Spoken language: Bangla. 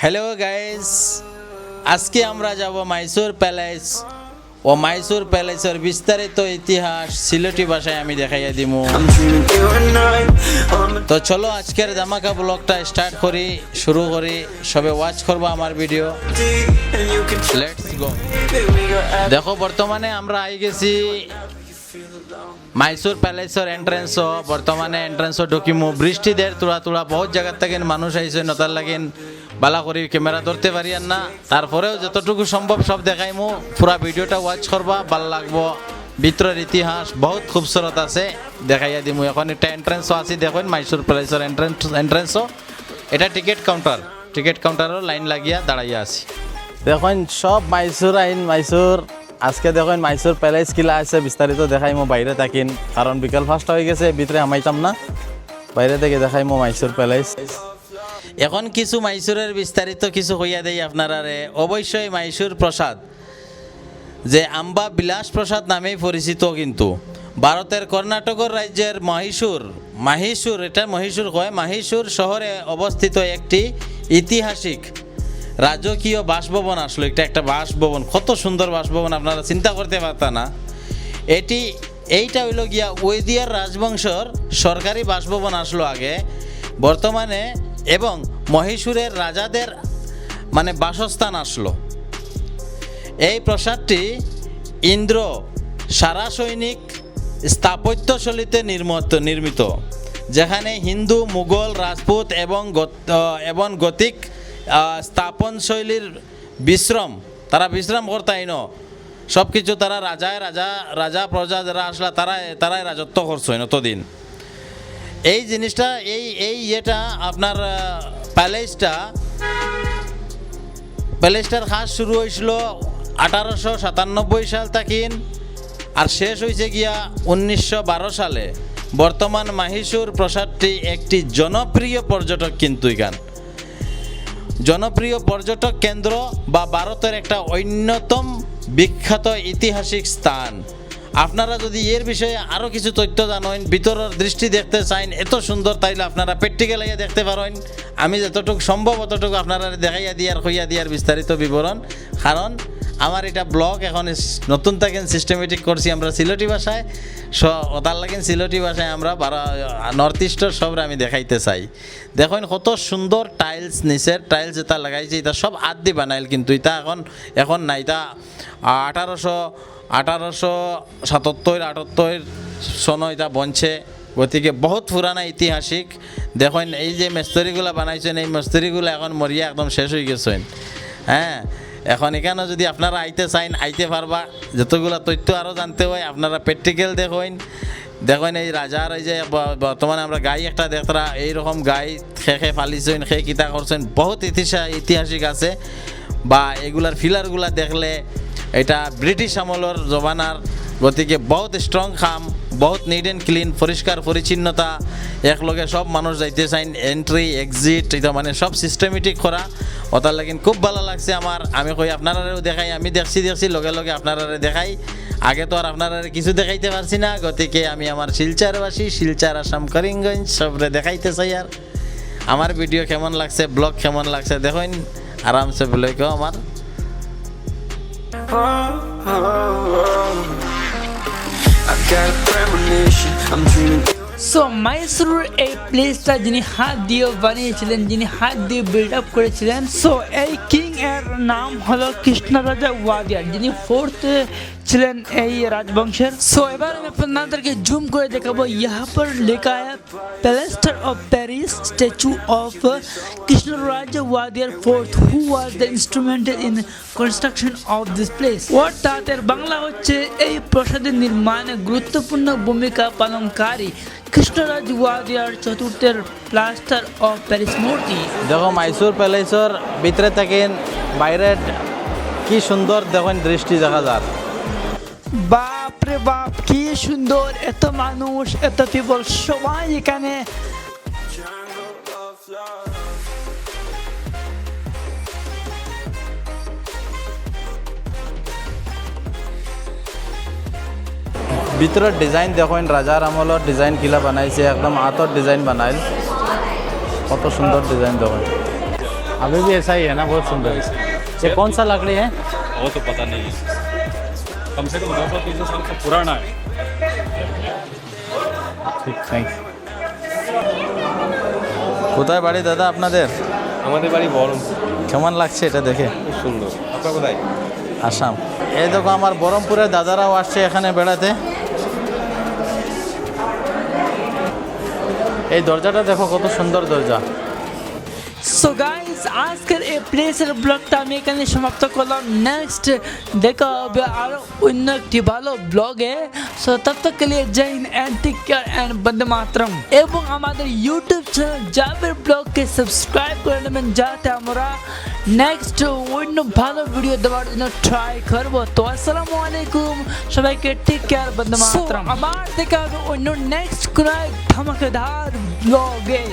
হ্যালো গাইস আজকে আমরা যাব মাইসুর প্যালেস ও মাইসুর প্যালেসের বিস্তারিত ইতিহাস সিলেটি ভাষায় আমি দেখাইয়া the তো চলো আজকের জামাকা ব্লগটা স্টার্ট করি, শুরু করি। সবে ওয়াচ করব আমার ভিডিও দেখো, বর্তমানে আমরা আই গেছি মাইসুর প্যালেসের এন্ট্রেন্সও বর্তমানে এন্ট্রেন্সও ঢুকিমু। বৃষ্টি দের তুড়া তুড়া বহুত জায়গার থেকে মানুষ আইসে নতার লাগিন। বালা করি, ক্যামেরা ধরতে পারি আর না। তারপরেও যতটুকু সম্ভব সব দেখাইমু। পুরা ভিডিওটা ওয়াচ করবা, ভালো লাগবো। ভিতরের ইতিহাস বহুত খুবসুরত আছে। দেখাইয়া দিমু। এখন এটা এন্ট্রেন্সও আছে, দেখুন মাইসুর প্যালেসের এন্ট্রেন্স এন্ট্রেন্সও এটা টিকিট কাউন্টার টিকিট কাউন্টারও লাইন লাগিয়া দাঁড়াইয়া আছি। দেখুন, সব মাইসুর আইন মাইসুর আজকে দেখুন মাইসুর প্যালেস কিলা আছে, বিস্তারিত দেখাইমো, বাইরে থাকিন। কারণ বিকাল ফার্স্ট হয়ে গেছে, ভিতরে আমাইতাম না। বাইরে থেকে দেখাইমো মাইসুর প্যালেস এখন কিছু মাইসুরের বিস্তারিত কিছু হইয়া দেই আপনারা অবশ্যই মাইসুর প্রসাদ, যে আম্বা বিলাস প্রসাদ নামেই পরিচিত কিন্তু। ভারতের কর্ণাটকের রাজ্যের মহীশূর মাহিসুর এটা মহীশূর কয়? মাহিসুর শহরে অবস্থিত একটি ঐতিহাসিক রাজকীয় বাসভবন আসলো। এটা একটা বাসভবন, কত সুন্দর বাসভবন, আপনারা চিন্তা করতে পারতা না। এটি, এইটা হইল গিয়া ওয়েদিয়ার রাজবংশর সরকারি বাসভবন আসলো আগে। বর্তমানে এবং মহীশূরের রাজাদের মানে বাসস্থান আসলো। এই প্রসাদটি ইন্দ্র সারা সৈনিক স্থাপত্যশৈলীতে নির্মিত নির্মিত যেখানে হিন্দু মুঘল রাজপুত এবং এবং গতিক আহ, স্থাপনশৈলীর বিশ্রাম তারা বিশ্রাম করতাই ন সব কিছু তারা রাজায় রাজা রাজা প্রজা যারা আসলা তারা তারাই রাজত্ব করছে নতদিন এই জিনিসটা, এই এই ইয়েটা আপনার প্যালেসটা, প্যালেসটার কাজ শুরু হয়েছিল আঠারোশো সাতানব্বই সাল তাকিন, আর শেষ হয়েছে গিয়া উনিশশো বারো সালে। বর্তমান মাহিসুর প্রসাদটি একটি জনপ্রিয় পর্যটক কিন্তু এখান। জনপ্রিয় পর্যটক কেন্দ্র বা ভারতের একটা অন্যতম বিখ্যাত ঐতিহাসিক স্থান। আপনারা যদি এর বিষয়ে আরও কিছু তথ্য জানেন, ভিতরের দৃষ্টি দেখতে চাইন, এত সুন্দর তাইলে আপনারা প্র্যাকটিক্যাল আইয়া দেখতে পারেন। আমি যতটুকু সম্ভব অতটুকু আপনারা দেখাইয়া দিয়ার হইয়া দিয়ার বিস্তারিত বিবরণ। কারণ আমার এটা ব্লগ এখন নতুন থাকেন সিস্টেমেটিক করছি আমরা সিলেটি ভাষায়। স ওতার লাগেন সিলেটি ভাষায় আমরা বারো নর্থ ইস্টের সবরে আমি দেখাইতে চাই। দেখুন কত সুন্দর টাইলস নিচের টাইলস এটা লাগাইছে, এটা সব আদি বানাইল কিন্তু, এটা এখন এখন নাই। এটা আঠারোশো আঠারোশো সাতাত্তর, আটাত্তর সন এটা বনছে, গতিকে বহুত পুরানা ঐতিহাসিক দেখুন, এই যে মেস্তরিগুলো বানাইছেন, এই মেস্তরিগুলো এখন মরিয়া একদম শেষ হয়ে গেছেন। হ্যাঁ এখন এখানে যদি আপনারা আইতে চাইন, আইতে পারবা। যতগুলো তথ্য আরও জানতে হয়, আপনারা প্র্যাকটিক্যাল দেখুন। দেখুন, এই রাজার এই যে বর্তমানে আমরা গাই একটা দেখরা এইরকম গাই খে খে ফালিছেন, খে কিতা করছেন, বহুত ইতিহাস ঐতিহাসিক আছে। বা এগুলার ফিলারগুলা দেখলে এটা ব্রিটিশ আমলের জমানার গতিকে বহুত স্ট্রং খাম, বহুত নিট অ্যান্ড ক্লিন পরিষ্কার, পরিচ্ছন্নতা। একলগে সব মানুষ যাইতে চাইন এন্ট্রি এক্সিট এটা মানে সব সিস্টেমেটিক করা। ওটার লাগিন খুব ভালো লাগছে আমার। আমি কই আপনারাও দেখাই, আমি দেখছি দেখছি, লগে লগে আপনারা দেখাই। আগে তো আর আপনারা কিছু দেখাইতে পারছি না। গতিকে আমি আমার শিলচারবাসী, শিলচার আসাম, করিমগঞ্জ সবরে দেখাইতে চাই আর। আমার ভিডিও কেমন লাগছে ব্লগ কেমন লাগছে, দেখুন। আরামসে বলে কেউ আমার। সো মাইসুর এই প্লেসটা যিনি হাত দিয়ে বানিয়েছিলেন, যিনি হাত দিয়ে বিল্ড আপ করেছিলেন সো এই কিং এর নাম হলো কৃষ্ণরাজা ওয়াদিয়ার যিনি ফোর্থ ছিলেন এই রাজবংশের। সো এবার আমি আপনাদেরকে জুম করে দেখাবো। ইহা লেখা plaster of Paris statue of Krishnaraja Wadiyar fourth who was the instrumental in construction of this place অর্থাৎ এর বাংলা হচ্ছে এই প্রসাদের নির্মাণে গুরুত্বপূর্ণ ভূমিকা পালনকারী কৃষ্ণরাজ ওয়াদিয়ার চতুর্থের প্লাস্টার অফ প্যারিস মূর্তি। দেখো মাইসুর প্যালেসর ভিতরে থাকেন বাইরে কি সুন্দর দেখেন দৃষ্টি দেখা যায় বাপ রে বাপ কি সুন্দর এত মানুষ এত পিপল সবাই এখানে Jungle of love. ভিতরের ডিজাইন দেখুন রাজার আমলের ডিজাইন কিলা বানাইছে একদম হাতর ডিজাইন বানাইল কত সুন্দর ডিজাইন দেখুন अभी भी ऐसा ही है ना बहुत सुंदर ये कौन सा लकड़ी है वो तो पता नहीं है कम से कम दो सौ तीन सौ साल का पुराना है ठीक थैंक কোথায় বাড়ি দাদা আপনাদের আমাদের বাড়ি বরং কেমন লাগছে এটা দেখে খুব সুন্দর আপনার কোথায় আসাম এই দেখো আমার বহরমপুরের দাদারাও আসছে এখানে বেড়াতে এই দরজাটা দেখো কত সুন্দর দরজা সো গাইস আজকের এই প্লেসের ব্লগটা আমি এখানে সমাপ্ত করলাম। নেক্সট দেখা হবে আরও অন্য একটি ভালো ব্লগে সো তব তক লিয়ে Jai Hind and take care and Bande Mataram এবং আমাদের ইউটিউব চ্যানেল জাবের ব্লগকে সাবস্ক্রাইব করে নেবেন যাতে আমরা নেক্সট অন্য ভালো ভিডিও দেওয়ার জন্য ট্রাই করব। তো আসসালামু আলাইকুম। সবাইকে টেক কেয়ার বন্দে মাতরম আবার দেখা হবে অন্য নেক্সট কোনো ধামাকেদার ব্লগে